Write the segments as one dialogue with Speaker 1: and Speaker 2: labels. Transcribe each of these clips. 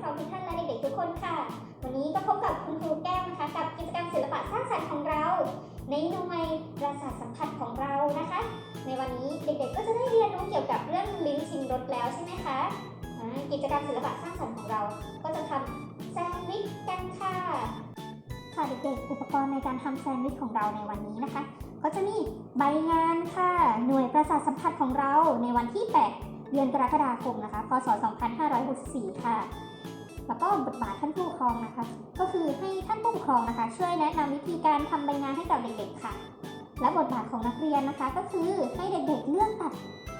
Speaker 1: ครองทุกท่านและเด็กๆทุกคนค่ะ วันนี้ก็พบกับคุณครูแก้วนะคะ กับกิจกรรมศิลปะสร้างสรรค์ของเรา ในหน่วยประสาทสัมผัสของเรานะคะ ในวันนี้เด็กๆก็จะได้เรียนรู้เกี่ยวกับเรื่องลิ้นชิมรสแล้วใช่ไหมคะกิจกรรมศิลปะสร้างสรรค์ของเรา ก็จะทำแซนด์วิชกันค่ะค่ะเด็กๆอุปกรณ์ในการทำแซนด์วิชของเราในวันนี้นะคะ ก็จะมีใบงานค่ะ หน่วยประสาทสัมผัสของเราในวันที่ 8 เดือนกรกฎาคมนะคะ พศ 2564 ค่ะ แล้วก็บทบาทท่านผู้ปกครองนะคะ ก็คือให้ท่านผู้ปกครองนะคะ ช่วยแนะนำวิธีการทำใบงานให้กับเด็กๆค่ะ และบทบาทของนักเรียนนะคะ ก็คือให้เด็กๆเลือกตัด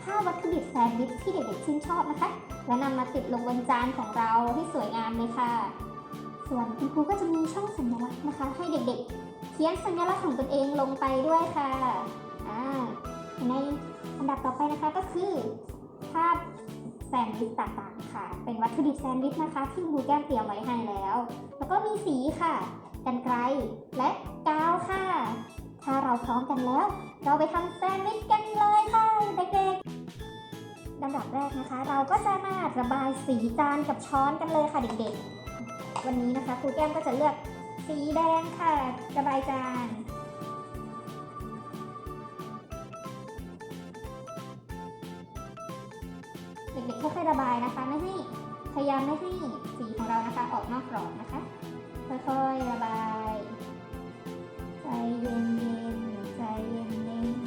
Speaker 1: ภาพวัตถุดิบแซนด์วิชที่เด็กๆชื่นชอบนะคะ และนำมาติดลงบนจานของเราให้สวยงามเลยค่ะ ส่วนคุณครูก็จะมีช่องสัญลักษณ์นะคะ ให้เด็กๆ เขียนสัญลักษณ์ของตนเองลงไปด้วยค่ะอ่าในอันดับต่อไปนะคะก็คือภาพ แซนด์วิชต่างๆ ค่ะ เป็นวัตถุดิบแซนด์วิชนะคะที่ครูแก้มเตรียมไว้ให้แล้ว แล้วก็มีสีค่ะ กันไกลและกาวค่ะ ถ้าเราพร้อมกันแล้ว เราไปทำแซนด์วิชกันเลยค่ะเด็กๆลำดับแรกนะคะ เราก็จะมาระบายสีจานกับช้อนกันเลยค่ะเด็กๆ วันนี้นะคะครูแก้มก็จะเลือกสีแดงค่ะระบายจาน เด็กๆค่อยๆระบายนะคะ ไม่ให้พยายามไม่ให้สีของเรานะคะ ออกนอกกรอบนะคะ ค่อยๆระบาย ใจเย็นๆใจเย็นๆ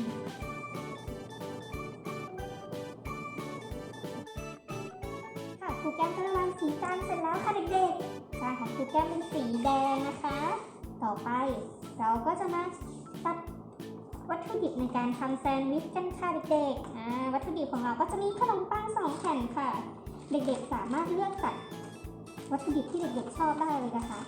Speaker 1: ค่ะครูแก้มก็ระบายสีจานเสร็จแล้วค่ะเด็กๆจานของครูแก้มเป็นสีแดงนะคะ ต่อไปเราก็จะมา ถุดิบในการทำแซนด์วิชกันค่ะเด็กๆวัตถุดิบของเราก็จะมีขนมปังสองแผ่นค่ะ เด็กๆสามารถเลือกตัดวัตถุดิบที่เด็กๆชอบได้เลยนะคะ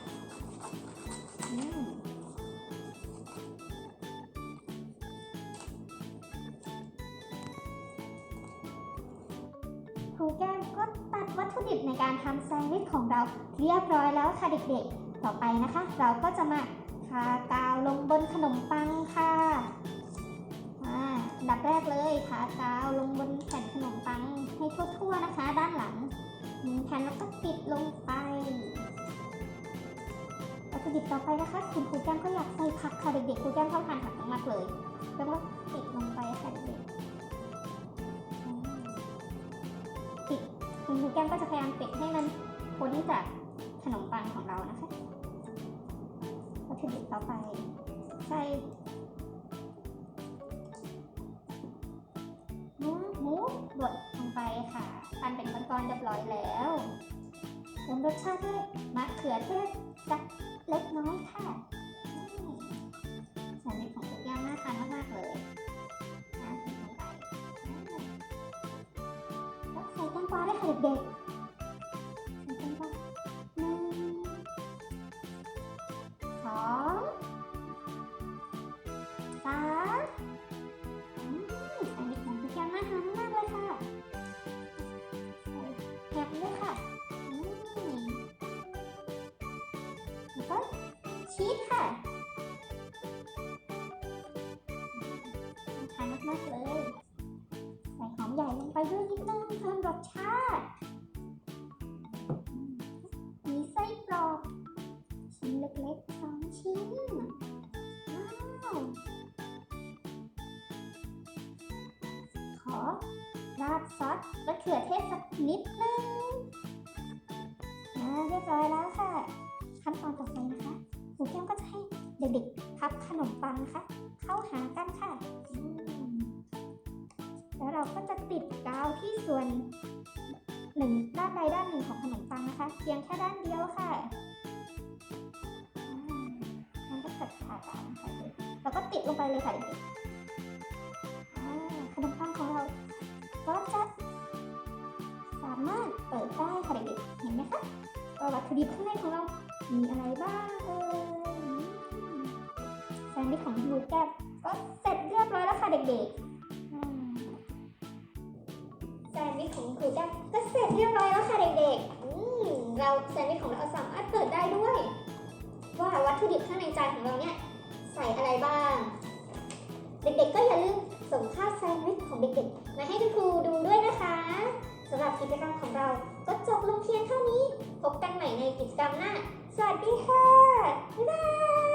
Speaker 1: ครูแก้มก็ตัดวัตถุดิบในการทำแซนด์วิชของเราเรียบร้อยแล้วค่ะเด็กๆ ต่อไปนะคะ เราก็จะมาทากาวลงบนขนมปังค่ะ แรกเลยทากาวลงบนแผ่นขนมปังให้ทั่วๆนะคะ ด้านหลังหนึ่งแผ่นแล้วก็ติดลงไปวัตถุดิบต่อไปนะคะคุณครูแก้มก็อยากใส่ผักค่ะเด็กๆครูแก้มชอบทานผักมากๆเลย แล้วก็ติดลงไปค่ะเด็กๆปิดคุณครูแก้มก็จะพยายามปิดให้มันพ้นจากขนมปังของเรานะคะวัตถุดิบต่อไปใส่ มูบดลงไปค่ะปั้นเป็นก้อนๆเรียบร้อยแล้วเติมรสชาติด้วยมะเขือเทศสักเล็กน้อยค่ะนี่แซนด์วิชของครูแก้มน่าทานมากๆเลยนะใส่ลงไปอ่าใส่แตงกวาด้วยค่ะเด็กๆใส่แตงกว ด้วยค่ะแล้วก็ชีสค่ะน่าทานมากๆเลยใส่หอมใหญ่ลงไปด้วยนิดนึงเพิ่มรสชาติ มีไส้กรอกชิ้นเล็กๆสองชิ้นว้าวขอราดซอสมะเขือเทศสักนิดนึง เรียบร้อยแล้วค่ะ ขั้นตอนต่อไปนะคะหมูแก้มก็จะให้เด็กๆพับขนมปังนะคะ เข้าหากันค่ะ แล้วเราก็จะติดกาวที่ส่วนหนึ่งด้านใดด้านหนึ่งของขนมปังนะคะ เพียงแค่ด้านเดียวค่ะมันก็ตัดขาดกาวนะคะแล้วก็ติดลงไปเลยค่ะเด็กๆ วัตถุดิบข้างในของเรา มีอะไรบ้างเอ่ยอืมแซนด์วิชของบลูแก้วก็เสร็จเรียบร้อยแล้วค่ะเด็กๆแซนด์วิชของครูแก้มก็เสร็จเรียบร้อยแล้วค่ะเด็กๆเราแซนด์วิชของเราสามารถเปิดได้ด้วย ว่าวัตถุดิบข้างในจานของเราเนี่ยใส่อะไรบ้าง เด็กๆก็อย่าลืมส่งภาพแซนด์วิชของเด็กๆมาให้คุณครูดูด้วยนะคะสำหรับกิจกรรมของเราก็จบลงเพียงเท่านี้ ในกิจกรรมหน้า สวัสดีค่ะ บ๊ายบาย